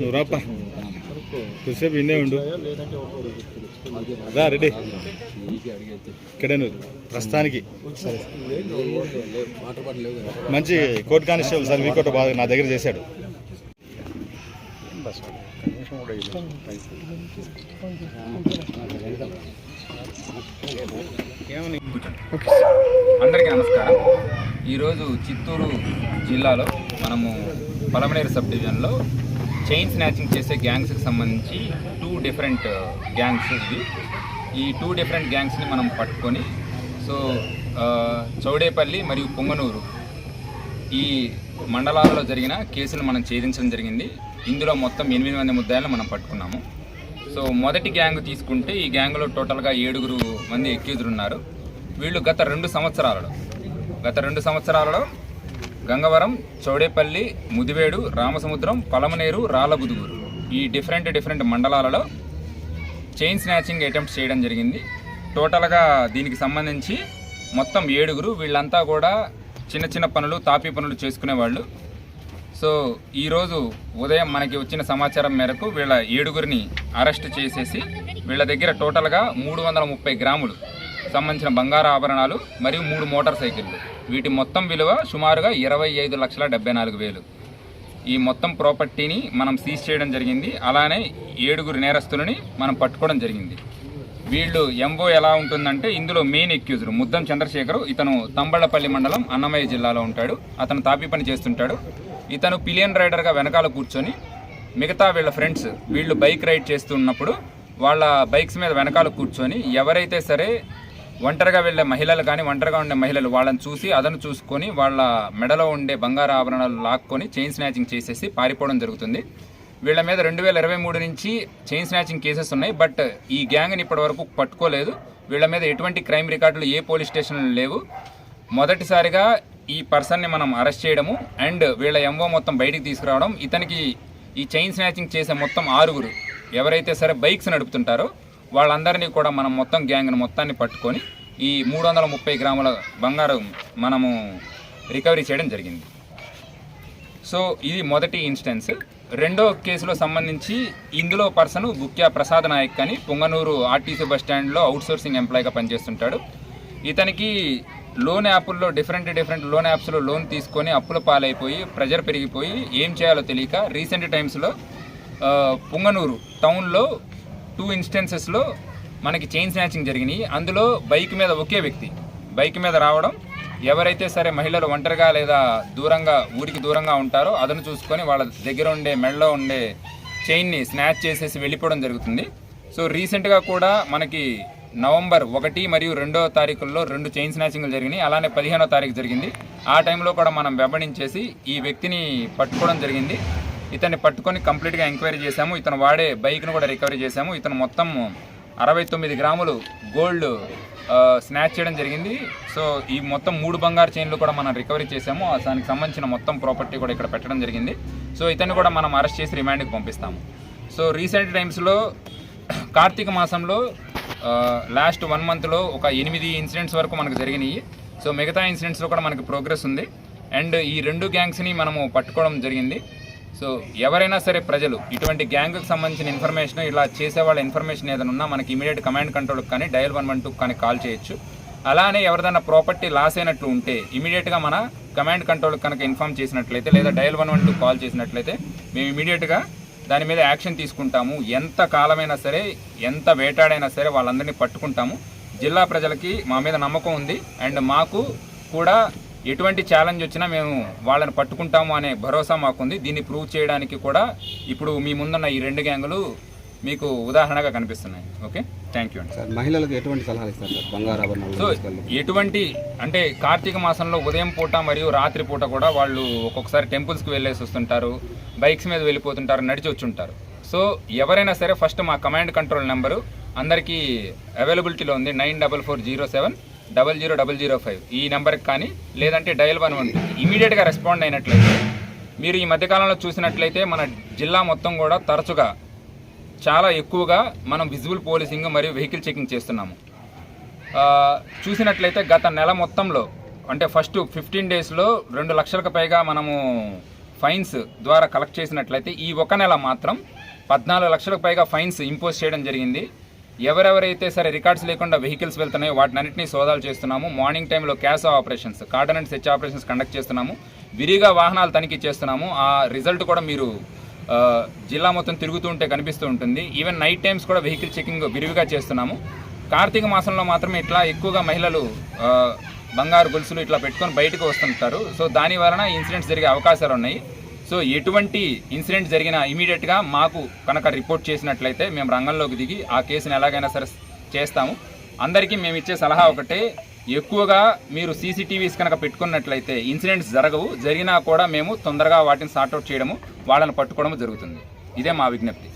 చూసేపు కొద్దిసేపు ఇన్నే ఉండు. రా రెడీ. ఇక్కడే నువ్వు. ప్రస్తుతానికి. మంచి కోర్టు కానిస్టేబుల్ సార్ వీకోట బాగా నా దగ్గర చేశాడు. అందరికీ నమస్కారం. ఈరోజు చిత్తూరు జిల్లాలో మనము పలమనేరు సబ్ డివిజన్లో చైన్ స్నాచింగ్ చేసే గ్యాంగ్స్కి సంబంధించి టూ డిఫరెంట్ గ్యాంగ్స్ ఇవి. ఈ టూ డిఫరెంట్ గ్యాంగ్స్ని మనం పట్టుకొని సో చౌడేపల్లి మరియు పొంగనూరు ఈ మండలాలలో జరిగిన కేసులు మనం ఛేదించడం జరిగింది. ఇందులో మొత్తం ఎనిమిది మంది ముద్దాయిలను మనం పట్టుకున్నాము. సో మొదటి గ్యాంగ్ తీసుకుంటే ఈ గ్యాంగ్లో టోటల్గా ఏడుగురు మంది ఎక్యూజులు ఉన్నారు. వీళ్ళు గత రెండు సంవత్సరాలలో గత రెండు సంవత్సరాలలో గంగవరం చౌడేపల్లి ముదివేడు రామసముద్రం పలమనేరు రాళ్ళబుదుగురు ఈ డిఫరెంట్ డిఫరెంట్ మండలాలలో చైన్ స్నాచింగ్ అటెంప్ట్ చేయడం జరిగింది. టోటల్గా దీనికి సంబంధించి మొత్తం ఏడుగురు వీళ్ళంతా కూడా చిన్న చిన్న పనులు తాపీ పనులు చేసుకునేవాళ్ళు. సో ఈరోజు ఉదయం మనకి వచ్చిన సమాచారం మేరకు వీళ్ళ ఏడుగురిని అరెస్ట్ చేసేసి వీళ్ళ దగ్గర టోటల్గా మూడు వందల ముప్పై గ్రాములు సంబంధించిన బంగారు ఆభరణాలు మరియు మూడు మోటార్ సైకిళ్ళు. వీటి మొత్తం విలువ సుమారుగా ఇరవై ఐదు లక్షల డెబ్బై నాలుగు వేలు. ఈ మొత్తం ప్రాపర్టీని మనం సీజ్ చేయడం జరిగింది. అలానే ఏడుగురు నేరస్తులని మనం పట్టుకోవడం జరిగింది. వీళ్ళు ఎంఓ ఎలా ఉంటుందంటే ఇందులో మెయిన్ ఎక్యూజర్ ముద్దం చంద్రశేఖర్ ఇతను తంబళ్ళపల్లి మండలం అన్నమయ్య జిల్లాలో ఉంటాడు. అతను తాపీ పని చేస్తుంటాడు. ఇతను పిలియన్ రైడర్గా వెనకాల కూర్చొని మిగతా వీళ్ళ ఫ్రెండ్స్ వీళ్ళు బైక్ రైడ్ చేస్తున్నప్పుడు వాళ్ళ బైక్స్ మీద వెనకాల కూర్చొని ఎవరైతే సరే ఒంటరిగా వెళ్ళే మహిళలు కానీ ఒంటరిగా ఉండే మహిళలు వాళ్ళని చూసి అదను చూసుకొని వాళ్ళ మెడలో ఉండే బంగారు ఆభరణాలు లాక్కొని చైన్ స్నాచింగ్ చేసేసి పారిపోవడం జరుగుతుంది. వీళ్ళ మీద రెండు వేల ఇరవై మూడు నుంచి చైన్ స్నాచింగ్ కేసెస్ ఉన్నాయి. బట్ ఈ గ్యాంగ్ని ఇప్పటివరకు పట్టుకోలేదు. వీళ్ళ మీద ఎటువంటి క్రైమ్ రికార్డులు ఏ పోలీస్ స్టేషన్లు లేవు. మొదటిసారిగా ఈ పర్సన్ని మనం అరెస్ట్ చేయడము అండ్ వీళ్ళ ఎంఓ మొత్తం బయటికి తీసుకురావడం. ఇతనికి ఈ చైన్ స్నాచింగ్ చేసే మొత్తం ఆరుగురు. ఎవరైతే సరే బైక్స్ నడుపుతుంటారో వాళ్ళందరినీ కూడా మనం మొత్తం గ్యాంగ్ను మొత్తాన్ని పట్టుకొని ఈ మూడు వందల ముప్పై గ్రాముల బంగారం మనము రికవరీ చేయడం జరిగింది. సో ఇది మొదటి ఇన్స్టెన్స్. రెండో కేసులో సంబంధించి ఇందులో పర్సన్ బుక్యా ప్రసాద్ నాయక్ అని పొంగనూరు ఆర్టీసీ బస్ స్టాండ్లో అవుట్సోర్సింగ్ ఎంప్లాయ్గా పనిచేస్తుంటాడు. ఇతనికి లోన్ యాప్ల్లో డిఫరెంట్ డిఫరెంట్ లోన్ యాప్స్లో లోన్ తీసుకొని అప్పుల పాలైపోయి ప్రెజర్ పెరిగిపోయి ఏం చేయాలో తెలియక రీసెంట్ టైమ్స్లో పొంగనూరు టౌన్లో టూ ఇన్స్టెన్సెస్లో మనకి చైన్ స్నాచింగ్ జరిగినాయి. అందులో బైక్ మీద ఒకే వ్యక్తి బైక్ మీద రావడం ఎవరైతే సరే మహిళలు ఒంటరిగా లేదా దూరంగా ఊరికి దూరంగా ఉంటారో అదను చూసుకొని వాళ్ళ దగ్గర ఉండే మెడలో ఉండే చైన్ని స్నాచ్ చేసేసి వెళ్ళిపోవడం జరుగుతుంది. సో రీసెంట్గా కూడా మనకి నవంబర్ ఒకటి మరియు రెండో తారీఖుల్లో రెండు చైన్ స్నాచింగ్లు జరిగినాయి. అలానే పదిహేనో తారీఖు జరిగింది. ఆ టైంలో కూడా మనం వెంబడించేసి ఈ వ్యక్తిని పట్టుకోవడం జరిగింది. ఇతన్ని పట్టుకొని కంప్లీట్గా ఎంక్వైరీ చేశాము. ఇతను వాడే బైక్ను కూడా రికవరీ చేశాము. ఇతను మొత్తం అరవై తొమ్మిది గ్రాములు గోల్డ్ స్నాచ్ చేయడం జరిగింది. సో ఈ మొత్తం మూడు బంగారు చైన్లు కూడా మనం రికవరీ చేసాము దానికి సంబంధించిన మొత్తం ప్రాపర్టీ కూడా ఇక్కడ పెట్టడం జరిగింది. సో ఇతన్ని కూడా మనం అరెస్ట్ చేసి రిమాండ్కి పంపిస్తాము. సో రీసెంట్ టైమ్స్లో కార్తీక మాసంలో లాస్ట్ వన్ మంత్లో ఒక ఎనిమిది ఇన్సిడెంట్స్ వరకు మనకు జరిగినాయి. సో మిగతా ఇన్సిడెంట్స్లో కూడా మనకి ప్రోగ్రెస్ ఉంది. అండ్ ఈ రెండు గ్యాంగ్స్ని మనము పట్టుకోవడం జరిగింది. సో ఎవరైనా సరే ప్రజలు ఇటువంటి గ్యాంగ్కి సంబంధించిన ఇన్ఫర్మేషన్ ఇలా చేసే వాళ్ళ ఇన్ఫర్మేషన్ ఏదైనా ఉన్నా మనకి ఇమీడియట్ కమాండ్ కంట్రోల్కి కానీ డయల్ వన్ వన్ టూ కానీ కాల్ చేయొచ్చు. అలానే ఎవరిదైనా ప్రాపర్టీ లాస్ అయినట్లు ఉంటే ఇమీడియట్గా మన కమాండ్ కంట్రోల్కి కనుక ఇన్ఫామ్ చేసినట్లయితే లేదా dial one one two call చేసినట్లయితే మేము ఇమీడియట్గా దాని మీద యాక్షన్ తీసుకుంటాము. ఎంత కాలమైనా సరే ఎంత వేటాడైనా సరే వాళ్ళందరినీ పట్టుకుంటాము. జిల్లా ప్రజలకి మా మీద నమ్మకం ఉంది. అండ్ మాకు కూడా ఎటువంటి ఛాలెంజ్ వచ్చినా మేము వాళ్ళని పట్టుకుంటాము అనే భరోసా మాకుంది. దీన్ని ప్రూవ్ చేయడానికి కూడా ఇప్పుడు మీ ముందున్న ఈ రెండు గ్యాంగులు మీకు ఉదాహరణగా కనిపిస్తున్నాయి. ఓకే థ్యాంక్ యూ అండి. సార్ మహిళలకు ఎటువంటి సలహాలు ఇస్తారు సార్? బంగారు ఆభరణాలు సో ఎటువంటి అంటే కార్తీక మాసంలో ఉదయం పూట మరియు రాత్రి పూట కూడా వాళ్ళు ఒక్కొక్కసారి టెంపుల్స్కి వెళ్ళేసి వస్తుంటారు బైక్స్ మీద వెళ్ళిపోతుంటారు నడిచి వచ్చుంటారు. సో ఎవరైనా సరే ఫస్ట్ మా కమాండ్ కంట్రోల్ నెంబరు అందరికీ అవైలబిలిటీలో ఉంది nine double four zero seven double zero double zero five ఈ నెంబర్కి కానీ లేదంటే డయల్ వన్ వన్. ఇమీడియట్గా రెస్పాండ్ అయినట్లయితే మీరు ఈ మధ్యకాలంలో చూసినట్లయితే మన జిల్లా మొత్తం కూడా తరచుగా చాలా ఎక్కువగా మనం విజిబుల్ పోలీసింగ్ మరియు వెహికల్ చెకింగ్ చేస్తున్నాము. చూసినట్లయితే గత నెల మొత్తంలో అంటే ఫస్ట్ ఫిఫ్టీన్ డేస్లో రెండు లక్షలకు పైగా మనము ఫైన్స్ ద్వారా కలెక్ట్ చేసినట్లయితే ఈ ఒక నెల మాత్రం పద్నాలుగు లక్షలకు పైగా ఫైన్స్ ఇంపోజ్ చేయడం జరిగింది. ఎవరెవరైతే సరే రికార్డ్స్ లేకుండా వెహికల్స్ వెళ్తున్నాయో వాటిని అన్నింటినీ సోదాలు చేస్తున్నాము. మార్నింగ్ టైంలో క్యాష్ ఆపరేషన్స్ కార్డన్ అండ్ సెచ్ ఆపరేషన్స్ కండక్ట్ చేస్తున్నాము. విరిగా వాహనాలు తనిఖీ చేస్తున్నాము. ఆ రిజల్ట్ కూడా మీరు జిల్లా మొత్తం తిరుగుతూ ఉంటే కనిపిస్తూ ఉంటుంది. ఈవెన్ నైట్ టైమ్స్ కూడా వెహికల్ చెకింగ్ విరివిగా చేస్తున్నాము. కార్తీక మాసంలో మాత్రమే ఇట్లా ఎక్కువగా మహిళలు బంగారు గొలుసులు ఇట్లా పెట్టుకొని బయటకు వస్తుంటారు. సో దాని వలన ఇన్సిడెంట్స్ జరిగే అవకాశాలు ఉన్నాయి. సో ఎటువంటి ఇన్సిడెంట్ జరిగినా ఇమీడియట్గా మాకు కనుక రిపోర్ట్ చేసినట్లయితే మేము రంగంలోకి దిగి ఆ కేసుని ఎలాగైనా సరే చేస్తాము. అందరికీ మేము ఇచ్చే సలహా ఒకటే ఎక్కువగా మీరు సీసీటీవీస్ కనుక పెట్టుకున్నట్లయితే ఇన్సిడెంట్స్ జరగవు జరిగినా కూడా మేము తొందరగా వాటిని సార్ట్అవుట్ చేయడము వాళ్ళని పట్టుకోవడము జరుగుతుంది. ఇదే మా విజ్ఞప్తి.